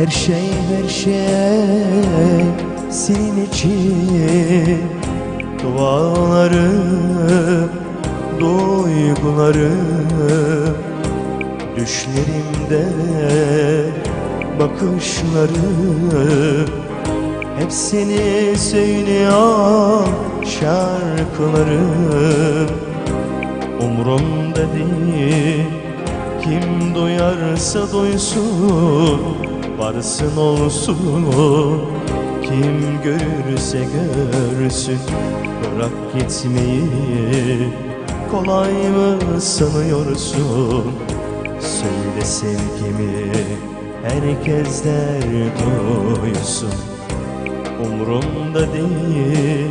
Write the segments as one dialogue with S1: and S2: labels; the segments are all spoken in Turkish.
S1: Her şey her şey senin için. Dualarım, duygularım Düşlerimde bakışlarım Hep seni söylüyor şarkılarım Umrumda değil Kim duyarsa duysun Varsın olsun Kim görürse görsün Bırak gitmeyi. Kolay mı sanıyorsun? Söyle sevgimi Herkesler duysun. Umrumda değil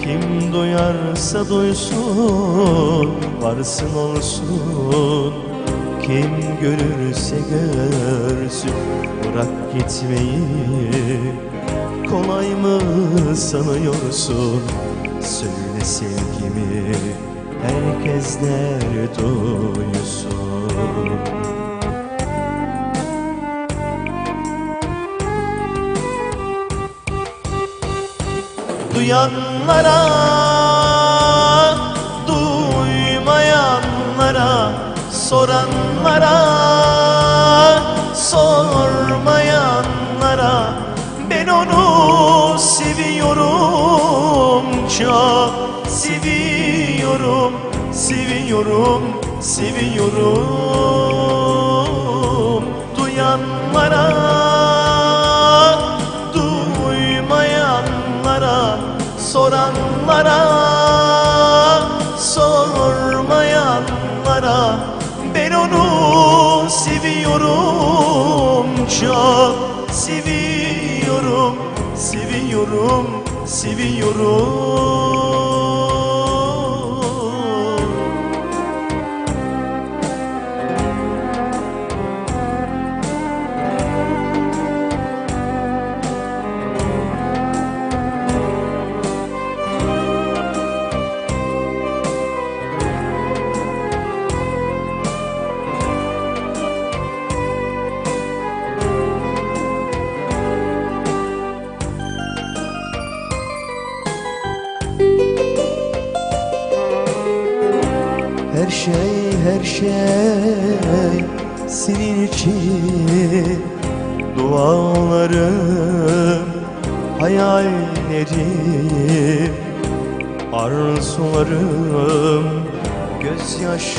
S1: kim duyarsa duysun Varsın olsun Kim görürse görsün Bırak gitmeyi. Kolay mı sanıyorsun? Söyle sevgimi Herkesler duysun Duyanlara, soranlara, sormayanlara Ben onu seviyorum, çok seviyorum, seviyorum, seviyorum çok seviyorum seviyorum seviyorum Her şey her şey senin için. Dualarım, hayallerim Arzularım, gözyaşlarım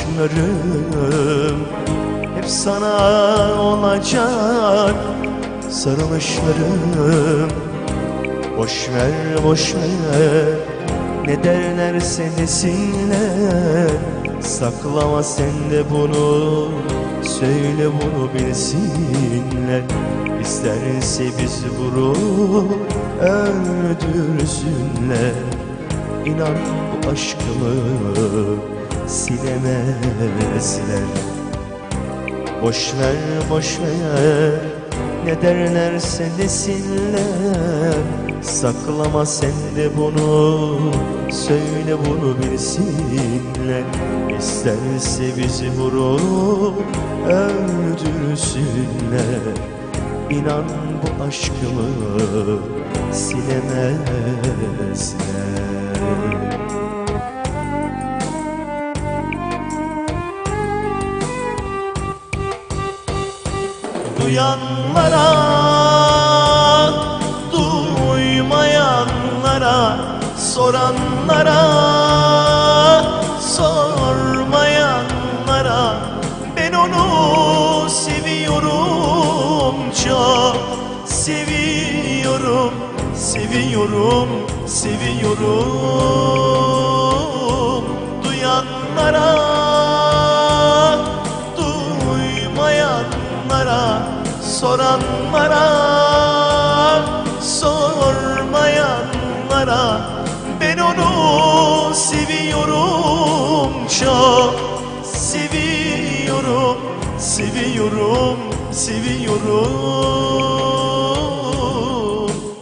S1: Hep sana olacak. Sarılışlarım Boş ver boş ver ne derlerse desinler Saklama sen de bunu Söyle bunu bilsinler. İsterse bizi vurup öldürsünler. İnan bu aşkımı silemezler. Boş ver boş ver ne derlerse desinler Saklama sen de bunu Söyle bunu bilsinler. İsterse bizi vurup öldürsünler. İnan bu aşkımı silemezler Duyanlara, duymayanlara, soranlara, sormayanlara. Ben onu seviyorum çok Seviyorum, seviyorum, seviyorum. Duyanlara, duymayanlara soranlara sormayanlara. Ben onu seviyorum çok seviyorum seviyorum seviyorum.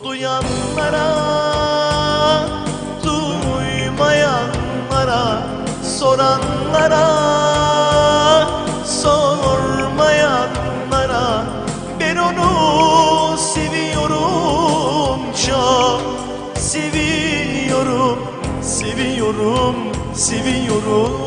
S1: Duyanlara duymayanlara soranlara Seviyorum,